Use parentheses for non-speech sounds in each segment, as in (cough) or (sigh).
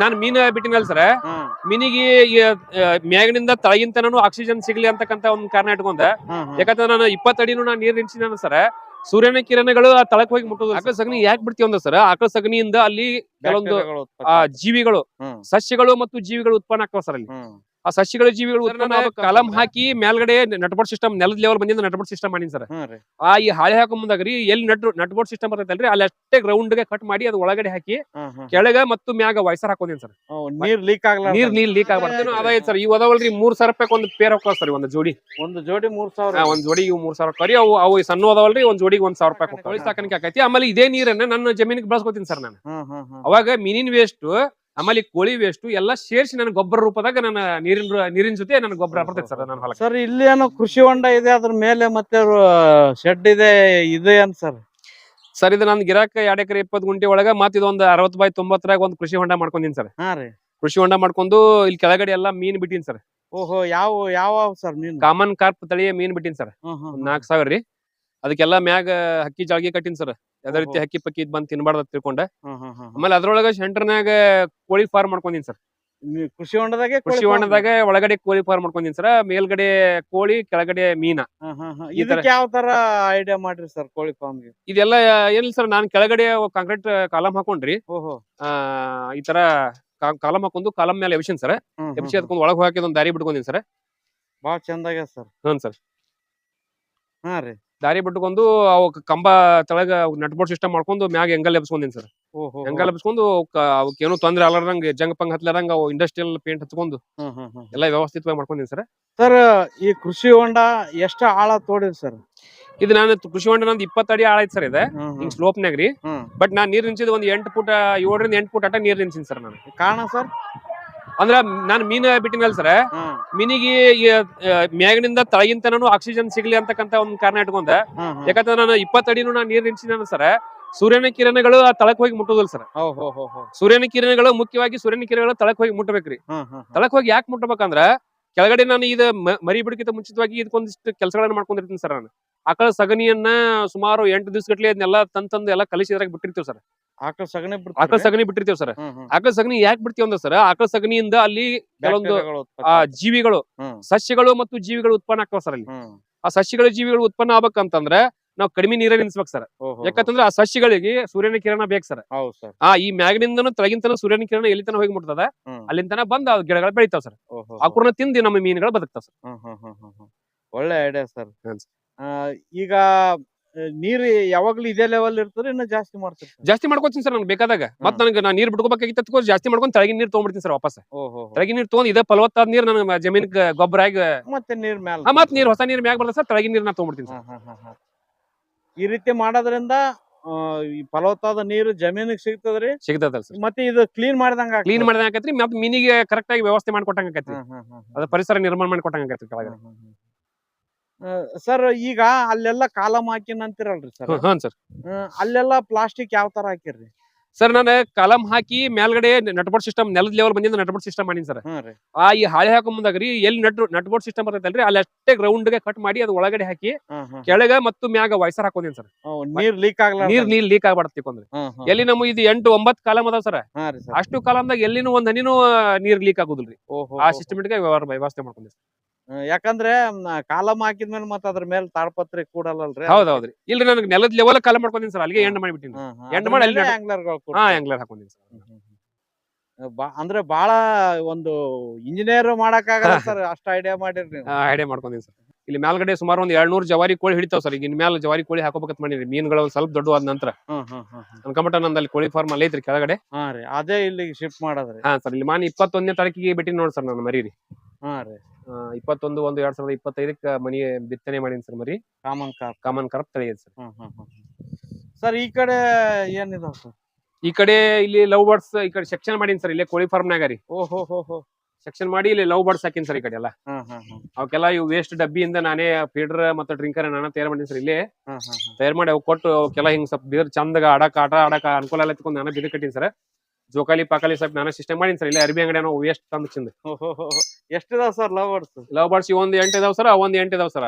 ನಾನು ಮೀನ್ ಬಿಟ್ಟಿನಲ್ಲ ಸರ್. ಮೀನಿಗೆ ಮ್ಯಾಗಿನಿಂದ ತಳಗಿಂತನೂ ಆಕ್ಸಿಜನ್ ಸಿಗ್ಲಿ ಅಂತಕ್ಕಂತ ಒಂದ್ ಕಾರಣ ಇಟ್ಕೊಂಡ. ಯಾಕಂದ್ರೆ ನಾನು ಇಪ್ಪತ್ತಡಿನೂ ನಾನು ನೀರ್ ನಿಲ್ಸಿನ ಸರ್. ಸೂರ್ಯನ ಕಿರಣಗಳು ಆ ತಳಕ್ ಹೋಗಿ ಮುಟ್ಟೋದು ಆಕಳ ಸಗಣಿ ಯಾಕೆ ಬಿಡ್ತೀವಿ ಅಂದ್ರೆ ಸರ್? ಆಕಳ ಸಗಣಿಯಿಂದ ಅಲ್ಲಿ ಕೆಲವೊಂದು ಆ ಜೀವಿಗಳು ಸಸ್ಯಗಳು ಮತ್ತು ಜೀವಿಗಳು ಉತ್ಪನ್ನ ಆಗ್ತಾವ ಸರ್ ಅಲ್ಲಿ. ಆ ಸಸ್ಯಗಳ ಜೀವಿಗಳು. ಕಲಂ ಹಾಕಿ ಮೇಲ್ಗಡೆ ನಟ್ಬೋರ್ಡ್ ಸಿಸ್ಟಮ್ ನೆಲದ ಲೆವೆಲ್ ಬಂದಿಂದ ನಟ್ಬೋರ್ಡ್ ಸಿಸ್ಟಮ್ ಮಾಡಿನಿ ಸರ್. ಆ ಈ ಹಾಳೆ ಹಾಕೋ ಮುಂದಾಗ್ರಿ ಎಲ್ಲಿ ನಟ್ ನಟ್ಬೋರ್ಡ್ ಸಿಸ್ಟಮ್ ಬರ್ತೈತಲ್ರಿ ಅಲ್ಲಿ ಅಷ್ಟೇ ಗ್ರೌಂಡ್ಗೆ ಕಟ್ ಮಾಡಿ ಅದು ಒಳಗಡೆ ಹಾಕಿ. ಕೆಳಗ ಮತ್ತು ಮ್ಯಾಗ ವಯಸ್ಸರ್ ಹಾಕೋದೇನ್ ಸರ್. ನೀರ್ ಲೀಕ್ ಆಗಲ್ಲ ನೀರ್ ನೀರ್ ಲೀಕ್ ಆಗ್ಬಾರ್ದು. ಅದಾಯ್ತು ಸರ್. ಈ ಅದಾವಲ್ರಿ ಮೂರ್ ಸಾವಿರ ರೂಪಾಯಿ ಒಂದು ಪೇರ್ ಹಾಕೋ ಸರ್ ಒಂದು ಜೋಡಿ. ಒಂದು ಜೋಡಿ ಮೂರ್ ಸಾವಿರ. ಒಂದ್ ಜೋಡಿ ಮೂರ್ ಸಾವಿರ ಕರಿ ಅವು ಅವು ಸಣ್ಣ ಅದಾವಲ್ರಿ ಒಂದ್ ಜೋಡಿಗೆ ಒಂದ್ ಸಾವಿರ ರೂಪಾಯಿ ಕೊಟ್ಟು ಸಾಕಾಣಿಕೆ ಆಕೈತಿ. ಆಮೇಲೆ ಇದೇ ನೀರನ್ನ ನನ್ನ ಜಮೀನಿಗೆ ಬಳಸ್ಕೊತೀನಿ ಸರ್ ನಾನು. ಅವಾಗ ಮೀನಿನ ವೇಸ್ಟ್ ಆಮೇಲೆ ಈ ಕೋಳಿ ವೇಸ್ಟ್ ಎಲ್ಲ ಸೇರಿಸಿ ನನ್ನ ಗೊಬ್ಬರ ರೂಪದಾಗ ನನ್ನ ನೀರಿನ ನೀರಿನ ಜೊತೆ ನನ್ನ ಗೊಬ್ಬರ ಬರ್ತೈತೆ ಸರ್ ನನ್ನ ಹೊಲಕ್ಕೆ. ಸರ್ ಇಲ್ಲಿ ಏನೋ ಕೃಷಿ ಹೊಂಡ ಇದೆ ಅದ್ರ ಮೇಲೆ ಮತ್ತೆ ಶೆಡ್ ಇದೆ ಇದೆ ಅಂತ ಸರ್. ಸರ್ ಇದು ನಾನು ಗಿರಾಕ ಎರಡ್ ಎಕರೆ ಇಪ್ಪತ್ತು ಗುಂಟೆ ಒಳಗ ಮತ್ತೆ ಇದೊಂದು ಅರವತ್ತು ಬೈ ತೊಂಬತ್ತರಾಗ ಒಂದು ಕೃಷಿ ಹೊಂಡ ಮಾಡ್ಕೊಂಡಿನಿ ಸರ್. ಹಾ ರೀ. ಕೃಷಿ ಹೊಂಡ ಮಾಡ್ಕೊಂಡು ಇಲ್ಲಿ ಕೆಳಗಡೆ ಎಲ್ಲ ಮೀನ್ ಬಿಟ್ಟಿನಿ ಸರ್. ಓಹೋ ಯಾವ ಯಾವ ಸರ್ ಮೀನು? ಕಾಮನ್ ಕಾರ್ಪ್ ತಳಿಯ ಮೀನ್ ಬಿಟ್ಟಿನಿ ಸರ್. ನಾಲ್ಕು ಸಾವಿರ ರೀ. ಅದಕ್ಕೆಲ್ಲ ಮ್ಯಾಗ ಹಕ್ಕಿ ಜಾಳ್ಗಿ ಕಟ್ಟಿನಿ ಸರ್ ಯಾವ್ದೇ ರೀತಿ. ಹಕ್ಕಿ ಪಕ್ಕಿ ಇದ್ ಬಂದ್ ತಿನ್ಬಾರ್ದ ತಿಳ್ಕೊಂಡ. ಹ್ಮ್ ಹ್ಮ್ ಹ್ಮ್ ಆಮೇಲೆ ಅದ್ರೊಳಗ ಸೆಂಟರ್ನಾಗ ಕೋಳಿ ಫಾರ್ಮ್ ಮಾಡ್ಕೊಂಡಿನಿ ಸರ್ ಕೃಷಿ ಹೊಂಡದಾಗೆ ಕೃಷಿ ಹೊಂಡದಾಗ ಒಳಗಡೆ ಕೋಳಿ ಫಾರ್ಮ್ ಮಾಡ್ಕೊಂಡಿನಿ ಸರ್ ಮೇಲ್ಗಡೆ ಕೋಳಿ ಕೆಳಗಡೆ ಮೀನಾ. ಹ್ಮ್ ಹ್ಮ್ ಹ್ಮ್. ಇದಕ್ಕೆ ಯಾವ ತರ ಐಡಿಯಾ ಮಾಡ್ರಿ ಸರ್ ಕೋಳಿ ಫಾರ್ಮ್ ಇದೆಲ್ಲ ಏನಿಲ್ಲ ಸರ್ ನಾನ್ ಕೆಳಗಡೆ ಕಾಂಕ್ರೀಟ್ ಕಾಲಂ ಹಾಕೊಂಡ್ರಿ. ಓಹೋ. ಆ ಈ ತರ ಕಾಲಂ ಹಾಕೊಂಡು ಕಾಲಂ ಮೇಲೆ ಎಬ್ಸಿನ್ ಸರ್ ಹ್ಮ್ ಹ್ಮ್ ಎಬ್ಸಿ ಅದಕ್ಕೊಂದು ಒಳಗೆ ಹಾಕಿ ಒಂದ್ ದಾರಿ ಬಿಟ್ಕೊಂಡಿನ್ ಸರ್ ಬಾಳ ಚಂದಾಗ್ಯದ ಸರ್ ಹ್ಞೂ ಸರ್ ಹಾ ರೀ. ದಾರಿ ಬಿಟ್ಕೊಂಡು ಅವು ಕಂಬ ತೆಳಗ ನಟ್ಬೋರ್ಡ್ ಸಿಸ್ಟಮ್ ಮಾಡ್ಕೊಂಡು ಮ್ಯಾಗ ಎಂಗಲ್ ಎಬ್ಸ್ಕೊಂಡಿನಿ ಸರ್. ಹೆಂಗ ಎಂಗಲ್ ಎಬ್ಸ್ಕೊಂಡು ಅವಕ್ಕೆ ಏನೋ ತೊಂದ್ರೆ ಅಲ್ಲದಂಗ ಜಂಗ್ ಪಂಗ್ ಹತ್ಲಾರಂಗ ಅವು ಇಂಡಸ್ಟ್ರಿಯಲ್ ಪೇಂಟ್ ಹಚ್ಕೊಂಡು ಎಲ್ಲ ವ್ಯವಸ್ಥಿತವಾಗಿ ಮಾಡ್ಕೊಂಡಿನಿ ಸರ್. ಸರ್ ಈ ಕೃಷಿ ಹೊಂಡ ಎಷ್ಟ ಆಳ ತೋಡಿರಿ ಸರ್? ಇದು ನಾನು ಕೃಷಿ ಹೊಂಡ ನಂದು ಇಪ್ಪತ್ತು ಅಡಿ ಆಳ ಐತಿ ಸರ್ ಇದೆ. ಹಿಂಗ್ ಸ್ಲೋಪ್ ರೀ. ಹ್ಮ್. ಬಟ್ ನಾನ್ ನೀರ್ ನಿಂಚಿದ್ ಒಂದ್ ಎಂಟ್ ಫುಟ್ ಏಳರಿಂದ ಎಂಟ್ ಫುಟ್ ಅಟ ನೀರ್ ನಿಂಚಿನಿ ಸರ್ ನಾನು. ಕಾರಣ ಸರ್? ಅಂದ್ರ ನಾನು ಮೀನ್ ಬಿಟ್ಟಿನಲ್ ಸರ್. ಮೀನಿಗೆ ಮ್ಯಾಗಿನಿಂದ ತಳಗಿಂತನೂ ಆಕ್ಸಿಜನ್ ಸಿಗ್ಲಿ ಅಂತಕ್ಕಂತ ಒಂದ್ ಕಾರಣ ಇಟ್ಕೊಂಡ. ಯಾಕಂದ್ರೆ ನಾನು ಇಪ್ಪತ್ತಡಿನು ನಾನು ನೀರ್ ನಿಂಚಿನ ಸರ್. ಸೂರ್ಯನ ಕಿರಣಗಳು ಆ ತಳಕ್ ಹೋಗಿ ಮುಟ್ಟುದಿಲ್ಲ ಸರ್. ಸೂರ್ಯನ ಕಿರಣಗಳು ಮುಖ್ಯವಾಗಿ ಸೂರ್ಯನ ಕಿರಣಗಳು ತಳಕ್ ಹೋಗಿ ಮುಟ್ಟಬೇಕ್ರಿ. ತಳಕ್ ಹೋಗಿ ಯಾಕೆ ಮುಟ್ಟಬೇಕಂದ್ರ ಕೆಳಗಡೆ ನಾನು ಇದ ಮರಿ ಬಿಡಕ್ಕಿಂತ ಮುಂಚಿತವಾಗಿ ಇದಕ್ಕೊಂದಿಷ್ಟು ಕೆಲಸಗಳನ್ನ ಮಾಡ್ಕೊಂಡಿರ್ತೀನಿ ಸರ್ ನಾನು. ಆಕಳ ಸಗಣಿಯನ್ನ ಸುಮಾರು ಎಂಟು ದಿವಸಗಟ್ಲೆ ಅದನ್ನೆಲ್ಲ ತಂದ್ ತಂದು ಎಲ್ಲ ಕಲಿಸಿದ್ರಾಗ ಬಿಟ್ಟಿರ್ತೀವಿ ಸರ್. ಆಕಳ ಸಗಣಿ ಆಕಳ ಸಗಣಿ ಬಿಟ್ಟಿರ್ತೀವಿ ಸರ್. ಆಕಳ ಸಗಣಿ ಯಾಕೆ ಬಿಡ್ತೀವಿ ಅಂದ್ರೆ ಸರ್ ಆಕಳ ಸಗಣಿಯಿಂದ ಅಲ್ಲಿ ಕೆಲವೊಂದು ಆ. ಜೀವಿಗಳು ಸಸ್ಯಗಳು ಮತ್ತು ಜೀವಿಗಳು ಉತ್ಪನ್ನ ಆಗ್ತಾವ ಸರ್ ಅಲ್ಲಿ. ಆ ಸಸ್ಯಗಳ ಜೀವಿಗಳು ಉತ್ಪನ್ನ ಆಗ್ಬೇಕಂತಂದ್ರೆ ನಾವು ಕಡಿಮೆ ನೀರ ನಿಲ್ಸ್ಬೇಕು ಸರ್. ಯಾಕಂತಂದ್ರೆ ಆ ಸಸ್ಯಗಳಿಗೆ ಸೂರ್ಯನ ಕಿರಣ ಬೇಕು ಸರ್. ಆ ಈ ಮ್ಯಾಗಿನಿಂದನೂ ತಳಗಿಂತನೂ ಸೂರ್ಯನ ಕಿರಣ ಎಲ್ಲಿ ತನ ಹೋಗಿ ಮುಟ್ತದ ಅಲ್ಲಿಂದ ಬಂದ ಆ ಗಿಡಗಳು ಬೆಳಿತಾವ ಸರ್. ಆಕೂರ್ನ ತಿಂದು ನಮ್ಮ ಮೀನುಗಳು ಬದುಕ್ತಾವ ಸರ್. ಒಳ್ಳೆ ಐಡಿಯಾ ಸರ್. ಈಗ ನೀರು ಯಾವಾಗ್ಲೂ ಇದೇ ಲೆವೆಲ್ ಇರ್ತದೆ ಇನ್ನ ಜಾಸ್ತಿ ಮಾಡ್ತಾರೆ ಜಾಸ್ತಿ ಮಾಡ್ಕೊತೀನಿ ಸರ್ ನನಗೆ ಬೇಕಾದಾಗ. ಮತ್ತೆ ನನಗೆ ನಾ ನೀರ್ ಬಿಡ್ಕೋಬೇಕಾಗಿತ್ತು ಜಾಸ್ತಿ ಮಾಡ್ಕೊಂಡು ತಳಗಿನ ನೀರ್ ತೊಗೊಂಡ್ಬಿಡ್ತೀನಿ ಸರ್ ವಾಪಸ್. ತಳಗಿನ ನೀರ್ ತೊಗೊಂಡು ಇದೇ ಫಲವತ್ತಾದ ನೀರ್ ನನ್ನ ಜಮೀನ್ ಗೊಬ್ಬರ ಆಗಿ ಮತ್ತೆ ನೀರ್ ಮ್ಯಾಲ ಮತ್ತೆ ಮತ್ ನೀರ್ ಹೊಸ ನೀರ್ ಮ್ಯಾಗ ಬರ್ತದೆ ಸರ್ ತಳಗಿನ ನೀರ್ ನಾ ತೊಗೊಂಡ್ಬಿಡ್ತೀನಿ ಸರ್. ಈ ರೀತಿ ಮಾಡೋದ್ರಿಂದ ಈ ಫಲವತ್ತಾದ ನೀರು ಜಮೀನಿಗೆ ಸಿಗ್ತದ್ರಿ ಸಿಗ್ತದ ಮತ್ತೆ ಇದು ಕ್ಲೀನ್ ಮಾಡಿದಂಗ ಕ್ಲೀನ್ ಮಾಡಿದಂಗ ಮತ್ತೆ ಮೀನಿಗೆ ಕರೆಕ್ಟ್ ಆಗಿ ವ್ಯವಸ್ಥೆ ಮಾಡ್ಕೊಟ್ಟಂಗ ಅದ ಪರಿಸರ ನಿರ್ಮಾಣ ಮಾಡ್ಕೊಟ್ಟಂಗ ಕೆಳಗಡೆ. ಸರ್ ಈಗ ಅಲ್ಲೆಲ್ಲ ಕಾಲಮ್ ಹಾಕಿನ ಅಂತಿರಲ್ರಿ ಸರ್? ಹ್ಞೂ ಸರ್. ಅಲ್ಲೆಲ್ಲ ಪ್ಲಾಸ್ಟಿಕ್ ಯಾವ ತರ ಹಾಕಿರ್ರಿ? ಸರ್ ನಾನು ಕಲಂ ಹಾಕಿ ಮೇಲ್ಗಡೆ ನಟ್ಬೋರ್ಡ್ ಸಿಸ್ಟಮ್ ನೆಲದ ಲೆವೆಲ್ ಬಂದಿಂದ ನಟ್ಬೋರ್ಡ್ ಸಿಸ್ಟಮ್ ಮಾಡಿನಿ ಸರ್. ರೀ. ಆ ಈ ಹಾಳೆ ಹಾಕೋ ಮುಂದಾಗ್ರಿ ಎಲ್ಲಿ ನಟ್ ನಟ್ಬೋರ್ಡ್ ಸಿಸ್ಟಮ್ ಬರ್ತೈತಲ್ರಿ ಅಲ್ಲಿ ಅಷ್ಟೇ ಗ್ರೌಂಡ್ಗೆ ಕಟ್ ಮಾಡಿ ಅದು ಒಳಗಡೆ ಹಾಕಿ ಹ್ಮ್ ಹ್ಮ್. ಕೆಳಗ ಮತ್ತು ಮ್ಯಾಗ ವಯಸ್ಸರ್ ಹಾಕೋದೇನ್ ಸರ್. ಹ್ಮ್, ನೀರ್ ಲೀಕ್ ಆಗ್ಲ ನೀರ್ ನೀರ್ ಲೀಕ್ ಆಗ್ಬಾರ್ದು ತಿಕೊಂಡ್ರಿ ಎಲ್ಲಿ ನಮ್ಮ ಇದು ಎಂಟು ಒಂಬತ್ತು ಕಾಲಮ್ ಅದಾವ ಸರ್. ಹಾ ರೀ ಸರ್. ಅಷ್ಟು ಕಾಲಮ್ದಾಗ ಎಲ್ಲಿನೂ ಒಂದ್ ಹನಿನೂ ನೀರ್ ಲೀಕ್ ಆಗುದಿಲ್ರಿ. ಓಹೋ ಆ ಸಿಸ್ಟಮೆಟಿಕ್ ವ್ಯವಸ್ಥೆ ಮಾಡ್ಕೊಂಡ್ರಿ ಹ್ಮ್, ಯಾಕಂದ್ರೆ ಕಾಲಮ್ ಹಾಕಿದ್ಮೇಲೆ ಮತ್ತೆ ಅದ್ರ ಮೇಲೆ ತಾಡ್ಪತ್ರೆ ಕೂಡಲ್ಲಲ್ರಿ ಹೌದ್ ಹೌದ್ರಿ ಇಲ್ರಿ ನನಗೆ ನೆಲದ ಲೆವೆಲ್ ಕಾಲ ಮಾಡ್ಕೊಂಡಿನಿ ಸರ್. ಅಲ್ಲಿಗೆ ಎಂಡ್ ಮಾಡಿಬಿಟ್ಟಿನಿ ಎಂಡ್ ಮಾಡಿ ಅಲ್ಲಿ ಹಾ ಆಂಗ್ಲರ್ ಹಾಕೊಂಡಿನಿ ಸರ್. ಅಂದ್ರೆ ಬಹಳ ಒಂದು ಇಂಜಿನಿಯರ್ ಮಾಡಕ್ ಆಗಲ್ಲ ಸರ್. ಅಷ್ಟ ಐಡಿಯಾ ಮಾಡಿರಿ ಐಡಿಯಾ ಮಾಡ್ಕೊಂಡಿನಿ ಸರ್. ಇಲ್ಲಿ ಮೇಲ್ಗಡೆ ಸುಮಾರು ಒಂದ್ ಎರಡ್ನೂರು ಜವಾರಿ ಕೋಳಿ ಹಿಡಿತಾವ್ ಸರ್. ಈಗ ಇನ್ ಮ್ಯಾಲ ಜವಾರಿ ಕೋಳಿ ಹಾಕೋಬೇಕಂತ ಮಾಡಿರಿ ಮೀನುಗಳು ಸ್ವಲ್ಪ ದೊಡ್ಡ ಆದ ನಂತರ. ಹ್ಮ್ ಹ್ಮ್ ಅಲ್ಲಿ. ಕೋಳಿ ಫಾರ್ಮ್ ಅಲ್ಲಿ ಐತ್ರಿ ಕೆಳಗಡೆ. ಅದೇ ಇಲ್ಲಿ ಶಿಫ್ಟ್ ಮಾಡೋದ್ರಿ. ಹಾ ಸರ್. ಇಲ್ಲಿ ಮಾನ್ ಇಪ್ಪತ್ತೊಂದನೇ ತಾರೀಕಿಗೆ ಬಿಟ್ಟಿನಿ ನೋಡಿ ಸರ್ ನಾನು ಮರಿ ರೀ ಹಾ ರೀ. ಇಪ್ಪತ್ತೊಂದು ಒಂದು ಎರಡ್ ಸಾವಿರದ ಇಪ್ಪತ್ತೈದಕ್ಕೆ ಮನಿ ಬಿತ್ತನೆ ಮಾಡೀನಿ ಸರ್ ಮರಿ. ಕಾಮನ್ ಕಾರ್ ಕಾಮನ್ ಕರಪ್ ತಳಿ ಐತೆ ಸರ್. ಹ್ಮ್ ಹ್ಮ್ ಹ್ಮ್ ಸರ್ ಈ ಕಡೆ ಏನಿದಾವ ಸರ್? ಈ ಕಡೆ ಇಲ್ಲಿ ಲವ್ ಬರ್ಡ್ಸ್ ಈ ಕಡೆ ಸೆಕ್ಷನ್ ಮಾಡೀನಿ ಸರ್ ಇಲ್ಲೇ ಕೋಳಿ ಫಾರ್ಮ್ನಾಗ ರೀ. ಓ ಹೋ ಹೋ ಸೆಕ್ಷನ್ ಮಾಡಿ ಇಲ್ಲಿ ಲವ್ ಬರ್ಡ್ಸ್ ಹಾಕಿನ್ ಸರ್ ಈ ಕಡೆ ಎಲ್ಲ. ಹ್ಮ್ ಅವಕ್ಕೆಲ್ಲ ಇವು ವೇಸ್ಟ್ ಡಬ್ಬಿಯಿಂದ ನಾನೇ ಫೀಡರ್ ಮತ್ತು ಡ್ರಿಂಕರ್ ನಾನು ತಯಾರು ಮಾಡೀನಿ ಸರ್ ಇಲ್ಲಿ. ಹ್ಮ್. ತಯಾರು ಮಾಡಿ ಅವ್ ಕೊಟ್ಟು ಅವಕ್ಕೆಲ್ಲ ಹಿಂಗ್ ಸ್ವಲ್ಪ ಬಿದ್ರ ಚಂದಗ ಆಡಾಕ ಆಟ ಆಡಾಕ ಅನುಕೂಲ ಎಲ್ಲ ತಿಳ್ಕೊಂಡು ನಾನು ಬಿದ್ದು ಕಟ್ಟಿನಿ ಸರ್. ಜೋಕಾಲಿ ಪಾಕಾಲಿ ಸ್ವಲ್ಪ ನಾನು ಸಿಸ್ಟಮ್ ಮಾಡಿನಿ ಸರ್ ಇಲ್ಲ ಅರಬಿ ಅಂಗಡಿ ನಾವು ಎಷ್ಟು ತಂದು ಚಿಂದ. ಎಷ್ಟಿದಾವ sir love birds love birds ಒಂದು ಎಂಟು ಇದಾವ ಸರ್ ಒಂದ್ ಎಂಟು ಇದಾವ ಸರ್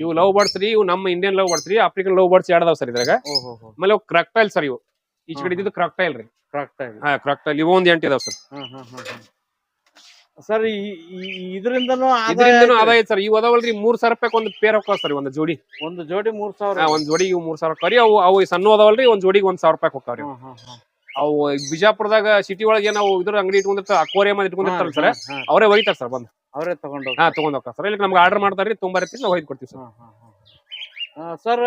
ಇವು ಲವ್ ಬರ್ಡ್ಸ್ ರೀ ಇವು ನಮ್ಮ ಇಂಡಿಯನ್ ಲವ್ ಬರ್ಡ್ಸ್ ರೀ ಆಫ್ರಿಕನ್ ಲವ್ ಬರ್ಡ್ಸ್ ಎರಡು ಅದಾವ ಸರ್ ಇದ್ರಾಗ. ಆಮೇಲೆ ಕ್ರಕ್ಟೈಲ್ ಸರ್ ಇವು. ಈಚೆ ಕಡೆ ಇದ್ದಿದ್ದು ಕ್ರಕ್ಟೈಲ್ ರೀ. ಕ್ರಾಕ್ಟೈಲ್ ಹಾ ಕ್ರಾಕ್ಟೈಲ್ ಇವು ಒಂದ್ ಎಂಟು ಇದಾವ ಸರ್ ಸರ್ ಇದರಿಂದನೂ ಇದರಿಂದನೂ ಆದಾಯ ಸರ್ ಇವು ಅದಾವಲ್ರಿ ಮೂರ್ ಸಾವಿರ ರೂಪಾಯಿ ಒಂದು ಪೇರ್ ಹೋಗ್ತಾವ ಸರ್ ಒಂದು ಜೋಡಿ. ಒಂದು ಜೋಡಿ ಮೂರ್ ಸಾವಿರ. ಒಂದ್ ಜೋಡಿ ಇವು ಮೂರ್ ಸಾವಿರ ಅವು ಅವು ಸಣ್ಣ ಅದಾವಲ್ರಿ ಒಂದ್ ಜೋಡಿಗೆ ಒಂದ್ ಸಾವಿರ ರೂಪಾಯಿ ಹೋಗ್ತಾವ್ರಿ. ಅವು ಬಿಜಾಪುರದಾಗ ಸಿಟಿ ಒಳಗೆ ನಾವು ಇದ್ರ ಅಂಗಡಿ ಇಟ್ಕೊಂಡಿರ್ತಾರ ಅಕ್ವೇರಿಯಂ ಅಂತ ಇಟ್ಕೊಂಡಿರ್ತಾರ ಸರ್. ಅವರೇ ಒಯ್ತಾರ ಸರ್ ಬಂದು. ಅವರೇ ತಗೊಂಡು ಹಾ ತಗೊಂಡ್ ಹೋಗ್ತಾರ ಸರ್. ಇಲ್ಲಿ ನಮ್ಗೆ ಆರ್ಡರ್ ಮಾಡ್ತಾರ್ರಿ ತುಂಬಾ ರೀತಿ ನಾವು ಒಯ್ದು ಕೊಡ್ತೀವಿ ಸರ್. ಸರ್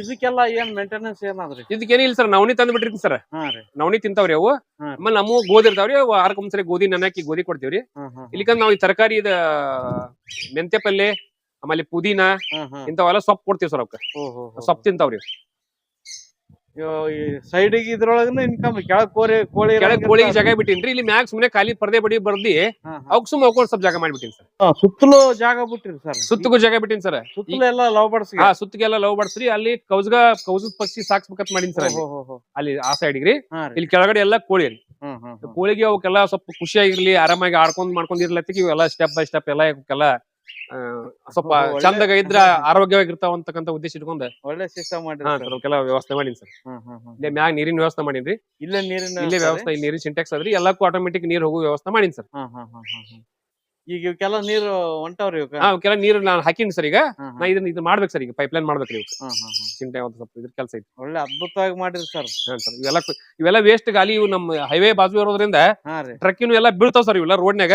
ಇದಕ್ಕೆಲ್ಲ ಏನ್ ಮೇಂಟೆನೆನ್ಸ್ ಏನಾದ್ರಿ? ಇದಕ್ಕೇನಿಲ್ಲ ಸರ್ ನವನಿ ತಂದ್ ಬಿಟ್ಟಿರ್ತೀನಿ ಸರ್ ನವನಿ ತಿಂತಾವ್ರಿ ಅವು. ಆಮೇಲೆ ನಮ್ಮ ಗೋಧಿ ಇರ್ತಾವ್ರಿ ಅವು ಆರ್ಕೊಂದ್ಸರಿ ಗೋಧಿ ನೆನಕಿ ಗೋಧಿ ಕೊಡ್ತೀವ್ರಿ ಇಲ್ಲಿಕಂದ್ ನಾವು ಈ ತರಕಾರಿ ಇದ ಮೆಂತೆ ಪಲ್ಲೆ ಆಮೇಲೆ ಪುದೀನಾ. ಇಂಥವೆಲ್ಲ ಸೊಪ್ಪು ಕೊಡ್ತೀವಿ ಸರ್ ಅವಕ್ಕೆ. ಸೊಪ್ಪು ತಿಂತಾವ್ರಿ. ಸೈಡಿಗೆ ಇದ್ರೊಳಗನ ಇನ್ಕಮ್ ಕೆಳಗ್ ಕೋರಿ ಕೋಳಿ ಕೆಳಗ್ ಕೋಳಿಗೆ ಜಾಗ ಬಿಟ್ಟಿನ್ರಿ ಇಲ್ಲಿ ಮ್ಯಾಗ ಸುಮ್ನೆ ಖಾಲಿ ಪರದೆ ಬಡಿ ಬರ್ದಿ. ಅವಕ್ ಸುಮ್ ಹೋಗ್ಕೊಂಡು ಸ್ವಲ್ಪ ಜಾಗ ಮಾಡ್ಬಿಟ್ಟಿನಿ ಸರ್. ಸುತ್ತಲೂ ಜಾಗ ಬಿಟ್ಟಿರಿ ಸರ್. ಸುತ್ತಗೂ ಜಾಗ ಬಿಟ್ಟಿನಿ ಸರ್. ಸುತ್ತಲೂ ಎಲ್ಲ ಲವ್ ಬಡ್ಸಿ ಹಾ ಸುತ್ತಿಗೆಲ್ಲ ಲವ್ ಬಡ್ಸ್ರಿ ಅಲ್ಲಿ ಕೌಸ್ಗ ಕೌಸದ ಪಕ್ಷಿ ಸಾಕ್ಸ್ಬೇಕಂತ ಮಾಡಿನಿ ಸರ್ ಅಲ್ಲಿ. ಆ ಸೈಡ್ಗ್ರಿ ಇಲ್ಲಿ ಕೆಳಗಡೆ ಎಲ್ಲ ಕೋಳಿ ರೀ. ಕೋಳಿಗೆ ಅವಕ್ಕೆಲ್ಲ ಸ್ವಲ್ಪ ಖುಷಿಯಾಗಿರ್ಲಿ ಆರಾಮಾಗಿ ಆಡ್ಕೊಂಡ್ ಮಾಡ್ಕೊಂಡ್ ಇರ್ಲತ್ತಿಗೆ ಇವೆಲ್ಲ ಸ್ಟೆಪ್ ಬೈ ಸ್ಟೆಪ್ ಎಲ್ಲ ಇವಕ್ಕೆಲ್ಲ ಸ್ವಲ್ಪ ಚಂದಾಗ ಇದ್ರ ಆರೋಗ್ಯವಾಗಿರ್ತಾವ ಅಂತಕ್ಕಂತ ಉದ್ದೇಶ ಇಟ್ಕೊಂಡ್ ಒಳ್ಳೆ ಸಿಸ್ಟಮ್ ಮಾಡಿ ಕೆಲವು ವ್ಯವಸ್ಥೆ ಮಾಡೀನಿ ಸರ್. ಇಲ್ಲೇ ಮ್ಯಾಗ ನೀರಿನ ವ್ಯವಸ್ಥೆ ಮಾಡೀನಿ ಇಲ್ಲೇ ನೀರಿನ ಇಲ್ಲೇ ವ್ಯವಸ್ಥೆ ಇಲ್ಲಿ ನೀರಿನ ಸಿಂಟೆಕ್ಸ್ ಅದ್ರಿ ಎಲ್ಲಕ್ಕೂ ಆಟೋಮೆಟಿಕ್ ನೀರ್ ಹೋಗುವ ವ್ಯವಸ್ಥೆ ಮಾಡೀನಿ ಸರ್. ಈಗ ಇವಕ್ಕೆಲ್ಲ ನೀರು ಹೊಂಟವ್ರಿ ಇವಕ್ಕೆಲ್ಲ ಹಾ ನೀರು ನಾನು ಹಾಕಿನಿ ಸರ್ ಈಗ. ಹಾ, ನಾ ಇದನ್ನ ಇದು ಮಾಡ್ಬೇಕು ಸರ್ ಈಗ. ಪೈಪ್ ಲೈನ್ ಹಾ, ಹಾ, ಹಾ. ಚಿಂತೆ ಒಂದು ಸ್ವಲ್ಪ ಇದ್ರ ಕೆಲಸ ಐತಿ. ಒಳ್ಳೆ ಅದ್ಭುತವಾಗಿ ಮಾಡಿರಿ ಸರ್. ಹಾ ಸರ್ ಇವೆಲ್ಲ ಇವೆಲ್ಲ ವೇಸ್ಟ್ ಗಾಲಿ ಇವು ನಮ್ಮ ಹೈವೇ ಬಾಜು ಇರೋದ್ರಿಂದ ಹಾ ರೀ. ಟ್ರಕ್ಕಿನ ಎಲ್ಲ ಬೀಳ್ತಾವ್ ಸರ್ ಇವೆಲ್ಲ ರೋಡ್ನ್ಯಾಗ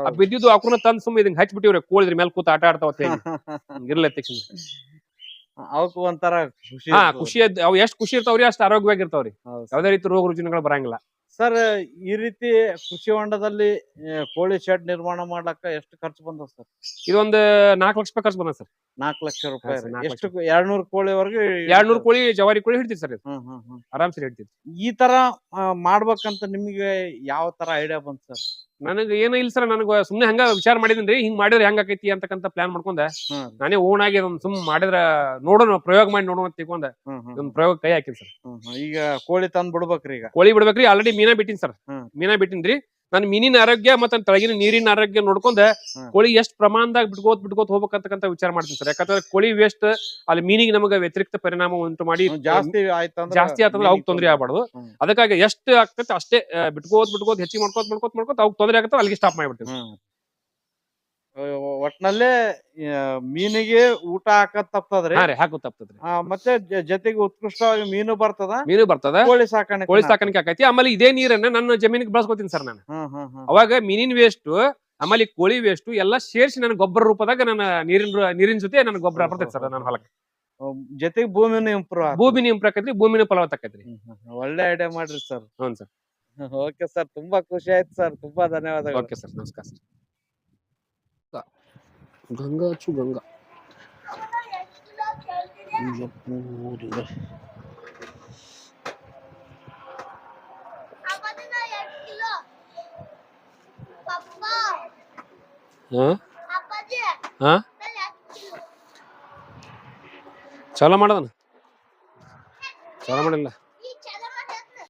ಆ ಬಿದ್ದಿದ್ದು ಅಕ್ರನ ತಂದ್ ಸುಮ್ಮ ಇದನ್ನ ಹಚ್ಬಿಟ್ಟಿವ್ರಿ ಕೋಳಿದ್ರ ಮೇಲೆ ಕೂತ್ ಆಟ ಆಡ್ತಾವ ಇರ್ಲತ್ತಿ ಅವಕ್ಕೂ ಒಂಥರ ಖುಷಿ ಹಾ ಖುಷಿ ಅದ್- ಅವ್ ಎಷ್ಟ್ ಖುಷಿ ಇರ್ತಾವ್ರಿ ಅಷ್ಟ್ ಆರೋಗ್ಯವಾಗಿರ್ತಾವ್ರಿ ಹೌದು ಯಾವ್ದೇ ರೀತಿ ರೋಗ ರುಜಿನಗಳು ಬರಂಗಿಲ್ಲ. ಸರ್ ಈ ರೀತಿ ಕೃಷಿ ಹೊಂಡದಲ್ಲಿ ಕೋಳಿ ಶೆಡ್ ನಿರ್ಮಾಣ ಮಾಡ್ಲಕ್ಕ ಎಷ್ಟು ಖರ್ಚು ಬಂದದ ಸರ್? ಇದೊಂದು ನಾಲ್ಕು ಲಕ್ಷ ರೂಪಾಯಿ ಖರ್ಚು ಬಂದ ಸರ್. ನಾಲ್ಕು ಲಕ್ಷ ರೂಪಾಯಿ sir, ರೀ. ನಾಲ್ಕು ಎಷ್ಟು ಎರಡ್ನೂರು ಕೋಳಿವರೆಗೆ ಎರಡ್ ನೂರ್ ಕೋಳಿ ಜವಾರಿ ಕೋಳಿ ಹಿಡ್ತೀವಿ ಸರ್ ಇದು. ಹ್ಮ್ ಹ್ಮ್ ಹ್ಮ್. ಆರಾಮ್ ಸರಿ ಹಿಡ್ತೀವಿ. ಈ ತರ ಆ, ಮಾಡ್ಬೇಕಂತ ನಿಮಗೆ ಯಾವ ತರ ಐಡಿಯಾ ಬಂತು ಸರ್? ನನಗೆ ಏನೋ ಇಲ್ಲ ಸರ್ ನನಗೆ ಸುಮ್ನೆ ಹಂಗ ವಿಚಾರ ಮಾಡಿದ್ರಿ ಹಿಂಗ್ ಮಾಡಿದ್ರೆ ಹೆಂಗ ಆಕೈತಿ ಅಂತಕ್ಕಂತ ಪ್ಲಾನ್ ಮಾಡ್ಕೊಂಡ. ಹ್ಮ್. ನಾನೇ ಓನ್ ಆಗಿ ಅದನ್ನ ಸುಮ್ ಮಾಡಿದ್ರ ನೋಡೋಣ ಪ್ರಯೋಗ ಮಾಡಿ ನೋಡೋಣ ಅಂತ ತಿಳ್ಕೊಂಡ. ಹ್ಮ್ ಹ್ಮ್. ಇದೊಂದ್ ಪ್ರಯೋಗ ಕೈ ಹಾಕಿನಿ ಸರ್. ಹ್ಮ್ ಹ್ಮ್. ಈಗ ಕೋಳಿ ತಂದ್ ಬಿಡ್ಬೇಕ್ರಿ ಈಗ. ಕೋಳಿ ಬಿಡ್ಬೇಕ್ರಿ ಆಲ್ರೆಡಿ ಮೀನಾ ಬಿಟ್ಟಿನಿ ಸರ್. ಹ್ಮ್. ಮೀನಾ ಬಿಟ್ಟಿನ್ರಿ. ನಾನು ಮೀನಿನ ಆರೋಗ್ಯ ಮತ್ತೆ ತಳಗಿನ ನೀರಿನ ಆರೋಗ್ಯ ನೋಡ್ಕೊಂಡ. ಕೋಳಿ ಎಷ್ಟ್ ಪ್ರಮಾಣದಾಗ ಬಿಟ್ಕೋತ್ ಬಿಟ್ಕೋತ್ ಹೋಗ್ಬೇಕಂತಕ್ಕಂತ ವಿಚಾರ ಮಾಡ್ತೀನಿ ಸರ್. ಯಾಕಂದ್ರೆ ಕೋಳಿ ವೇಸ್ಟ್ ಅಲ್ಲಿ ಮೀನಿಗೆ ನಮಗೆ ವ್ಯತಿರಿಕ್ತ ಪರಿಣಾಮ ಉಂಟು ಮಾಡಿ ಜಾಸ್ತಿ ಆಯ್ತಂದ್ರೆ ಜಾಸ್ತಿ ಆತಂದ್ರೆ ಅವ್ಕ್ ತೊಂದ್ರೆ ಆಗ್ಬಾರ್ದು. ಅದಕ್ಕಾಗಿ ಎಷ್ಟು ಆಗ್ತೈತೆ ಅಷ್ಟೇ ಬಿಟ್ಕೋತ್ ಬಿಟ್ಕೋತ್ ಹೆಚ್ಚಿಗೆ ಮಾಡ್ಕೋತ್ ಮಾಡ್ಕೋತ್ ಮಾಡ್ಕೋತ್ ಅವ್ಕ್ ತೊಂದ್ರೆ ಆಗುತ್ತೆ ಅಲ್ಲಿಗೆ ಸ್ಟಾಪ್ ಮಾಡ್ಬಿಡ್ತೀವಿ ಒಟ್ನಲ್ಲೇ ಆ, ಮೀನಿಗೆ ಊಟ ಹಾಕದ್ ತಪ್ತದ್ರಿ. ಹಾ ರೀ ಹಾಕು ತಪ್ತದ್ರಿ. ಆ, ಮತ್ತೆ ಜ- ಜೊತೆಗೆ ಉತ್ಕೃಷ್ಟವಾಗಿ ಮೀನು ಬರ್ತದ? ಮೀನು ಬರ್ತದ. ಕೋಳಿ ಸಾಕಾಣಿಕೆ ಕೋಳಿ ಸಾಕಾಣಿಕೆ ಆಕೈತಿ. ಆಮೇಲೆ ಇದೇ ನೀರನ್ನ ನನ್ನ ಜಮೀನಿಗೆ ಬಳಸ್ಕೊತೀನಿ ಸರ್ ನಾನು. ಹ್ಮ್ ಹ್ಮ್ ಹ್ಮ್. ಅವಾಗ ಮೀನಿನ ವೇಸ್ಟ್ ಆಮೇಲೆ ಈ ಕೋಳಿ ವೇಸ್ಟ್ ಎಲ್ಲ ಸೇರಿಸಿ ನನ್ನ ಗೊಬ್ಬರ ರೂಪದಾಗ ನನ್ನ ನೀರಿನ ನೀರಿನ ಜೊತೆ ನನ್ನ ಗೊಬ್ಬರ ಬರ್ತೈತಿ ಸರ್ ನನ್ನ ಹೊಲಕ್ಕೆ. ಜೊತೆಗೆ ಭೂಮಿನೂ ಇಂಪ್ರೂವ್ ಭೂಮಿನ ಇಂಪ್ರಾಕೈತ್ರಿ ಭೂಮಿನ ಫಲವತ್ತಾಕೈತ್ರಿ ಒಳ್ಳೆ ಐಡಿಯಾ ಮಾಡ್ರಿ ಸರ್. ಹ್ಞೂ ಸರ್. (laughs) ಓಕೆ ಸರ್ ತುಂಬಾ ಖುಷಿ ಆಯ್ತು ಸರ್. ತುಂಬಾ ಧನ್ಯವಾದಗಳು. ಓಕೆ ಸರ್ ನಮಸ್ಕಾರ ಸರ್ ಗಂಗಾ ಚು ಗಂಗಾ ಅಪ್ಪನ ಎರಡು ಕಿಲೋ ಪಪ್ಪ ಹಾ ಅಪ್ಪಾಜಿ ಹಾ ನಾನು ಎರಡು ಕಿಲೋ ಚಾಲೋ ಮಾಡದನ ಚಾಲೋ ಮಾಡಿಲ್ಲ